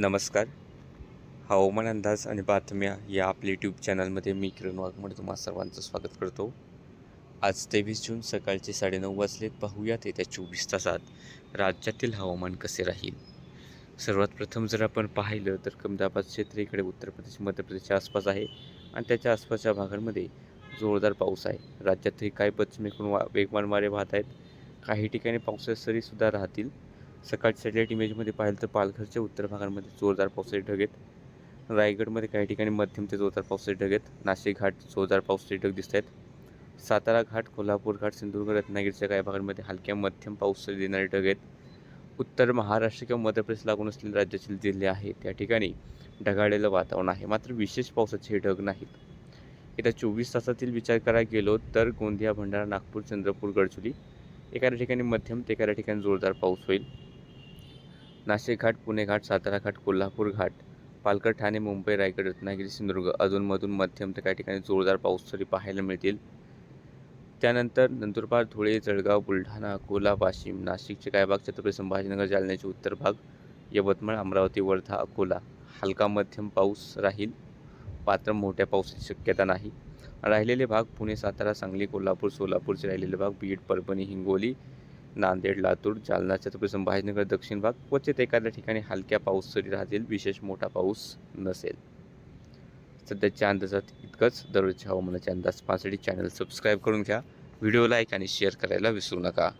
नमस्कार. हवामान अंदाज आणि बातम्या या आपल्या यूट्यूब चॅनलमध्ये मी किरण वाघमोडे तुम्हा सर्वांचं स्वागत करतो. आज तेवीस जून सकाळचे साडेनऊ वाजलेत पाहूयात येत्या चोवीस तासात राज्यातील हवामान कसे राहील? सर्वात प्रथम जर आपण पाहिलं तर कमदाबाद क्षेत्र इकडे उत्तर प्रदेश मध्य प्रदेशच्या आसपास आहे आणि त्याच्या आसपासच्या भागांमध्ये जोरदार पाऊस आहे. राज्यातही काही पश्चिमेकडून वा वेगवान वारे वाहत आहेत. काही ठिकाणी पावसाच्या सरीसुद्धा राहतील. सकाळच्या सॅटेलाईट इमेजमध्ये पाहिलं तर पालघरच्या उत्तर भागांमध्ये जोरदार पावसाचे ढग आहेत. रायगडमध्ये काही ठिकाणी मध्यम ते जोरदार पावसाचे ढग आहेत. नाशिक घाट जोरदार पावसाचे ढग दिसत आहेत. सातारा घाट कोल्हापूर घाट सिंधुदुर्ग रत्नागिरीच्या काही भागांमध्ये हलक्या मध्यम पाऊस देणारे ढग आहेत. उत्तर महाराष्ट्र किंवा मध्य प्रदेश लागून असलेले राज्यातील जिल्हे आहे त्या ठिकाणी ढगाळलेलं वातावरण आहे. मात्र विशेष पावसाचे हे ढग नाहीत. येत्या चोवीस तासातील विचार करायला गेलो तर गोंदिया भंडारा नागपूर चंद्रपूर गडचुली एखाद्या ठिकाणी मध्यम ते एखाद्या ठिकाणी जोरदार पाऊस होईल. नाशिक घाट पुणे घाट सातारा घाट कोल्हापूर घाट पालघर ठाणे मुंबई रायगड रत्नागिरी सिंधुदुर्ग अधूनमधून मध्यम तर काही ठिकाणी जोरदार पाऊस तरी पाहायला मिळतील. त्यानंतर नंदुरबार धुळे जळगाव बुलढाणा अकोला वाशिम नाशिकचे काही भाग छत्रपती संभाजीनगर जालन्याचे उत्तर भाग यवतमाळ अमरावती वर्धा अकोला. हलका मध्यम पाऊस राहील. पात्र मोठ्या पावसाची शक्यता नाही. राहिलेले भाग पुणे सातारा सांगली कोल्हापूर सोलापूरचे राहिलेले भाग बीड परभणी हिंगोली नांदेड लातूर जालना छत्रपती संभाजीनगर दक्षिण भाग क्वचित एखाद्या ठिकाणी हलक्या पाऊस तरी राहतील विशेष मोठा पाऊस नसेल. सध्याच्या अंदाजात इतकंच. दररोजच्या हवामानाचे अंदाज पाहण्यासाठी चॅनल सबस्क्राईब करून घ्या. व्हिडिओ लाईक आणि शेअर करायला विसरू नका.